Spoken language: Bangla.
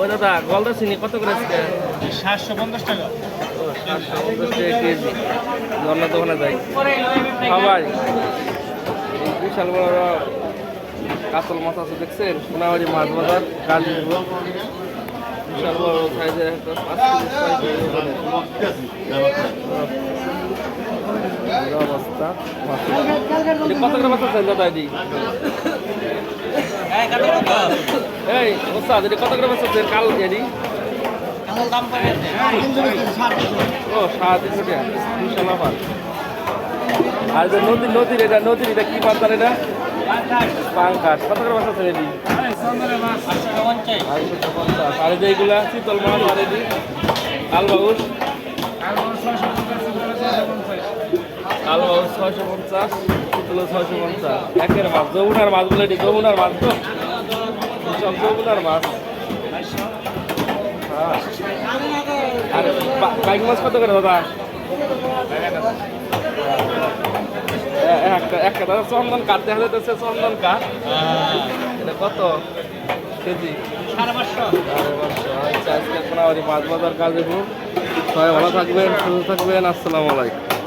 ওই দাদা গলদা চিনি কত করে আজকে? সাতশো পঞ্চাশ টাকা। সাতশো পঞ্চাশ টাকা কেজি। ধর্না দোকানে যাই। সবাই। বিশাল বড় কাতল মাছ আছে দেখছেন? সোনাবাড়ি মাছ বাজার গাজীপুর। বিশাল বড় সাইজের একটা পাঁচ কেজি অবস্থা। কত করে মাছ আছে দাদা এটি এই ওস্তাদ এটি কত করে মাছ আছে কাল এটি ও সাড়ে তিনশো টাকা আর যে নদী নদীর এটা নদীর এটা কি জানে না পাঙ্কাশ। কত করে মাছ আছে এটি? আড়াইশো পঞ্চাশ। আর এই যে এইগুলা শীতল মাছ আর এটি কালবাউস। কালবাউস ছয়শো পঞ্চাশ শীতল ছয়শো পঞ্চাশ। একের মাছ যমুনার মাছ বলে এটি যমুনার মাছ তো? সব যমুনার মাছ। হ্যাঁ। আর বাইক মাছ কত করে দাদা? এ- একটা একটা দাদা চন্দন কাঠ দেখা যাচ্ছে চন্দন কাঠ। এটা কত? কেজি? সাড়ে পাঁচশো। সাড়ে পাঁচশো। আচ্ছা আজকে কোনাবাড়ি মাছ বাজার কাজে খুব। সবাই ভালো থাকবেন সুস্থ থাকবেন। আসসালামু আলাইকুম।